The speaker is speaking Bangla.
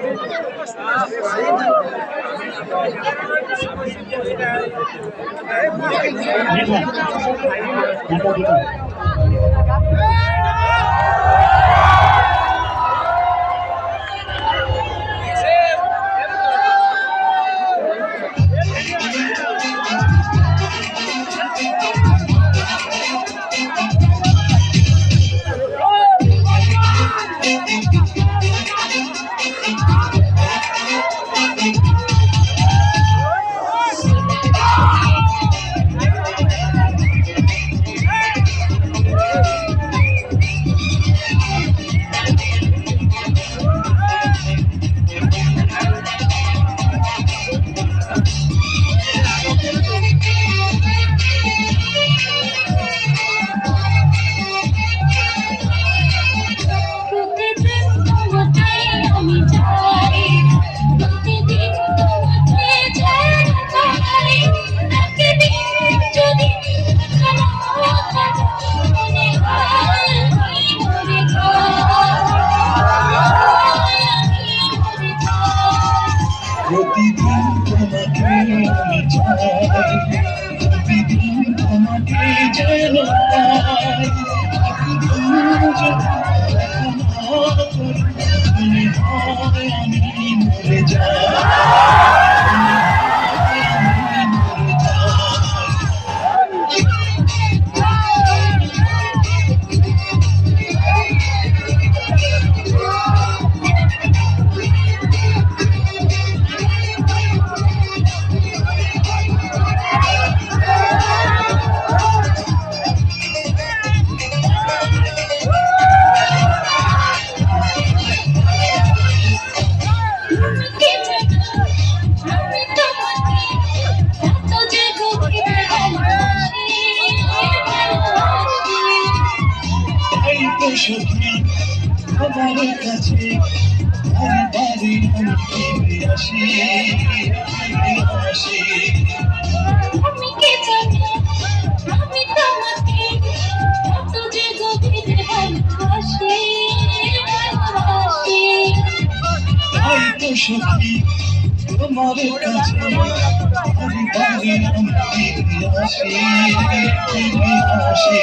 Thank you. তোমাকে যেন আমি মরে যাই সখী আমার কাছে আমি পারি আমি ফিরে আসি তোমাকে কত যে গভীরে ভালোবাসি তাই তো সখী তোমার কাছে আমি পারি আমি ফিরে আসি ফিরে আসি